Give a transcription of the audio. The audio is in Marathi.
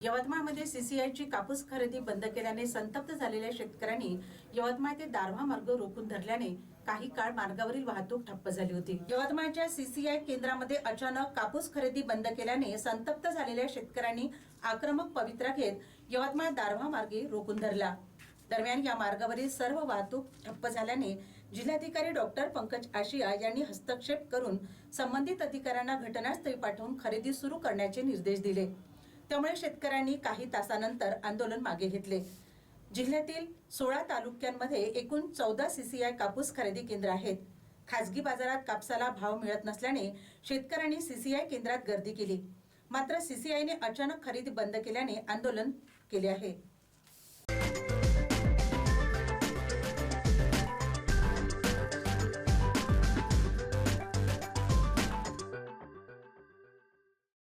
यवतमाळमध्ये सीसीआयची कापूस खरेदी बंद केल्याने संतप्त झालेल्या शेतकऱ्यांनी यवतमाळ ते दारव्हा मार्ग रोखून धरल्याने काही काळ मार्गावरील वाहतूक ठप्प झाली होती. यवतमाळच्या सीसीआय केंद्रामध्ये अचानक कापूस खरेदी बंद केल्याने संतप्त झालेल्या शेतकऱ्यांनी आक्रमक पवित्रा घेत यवतमाळ दारव्हा मार्गे रोखून धरला. दरम्यान या मार्गावरील सर्व वाहतूक ठप्प झाल्याने जिल्हाधिकारी डॉक्टर पंकज आशिया यांनी हस्तक्षेप करून संबंधित अधिकाऱ्यांना घटनास्थळी पाठवून खरेदी सुरू करण्याचे निर्देश दिले. त्यामुळे शेतकऱ्यांनी काही तासानंतर आंदोलन मागे घेतले. जिल्ह्यातील सोळा तालुक्यांमध्ये एकूण चौदा सीसीआय कापूस खरेदी केंद्र आहेत. खासगी बाजारात कापसाला भाव मिळत नसल्याने शेतकऱ्यांनी सीसीआय केंद्रात गर्दी केली. मात्र सीसीआयने अचानक खरेदी बंद केल्याने आंदोलन केले आहे.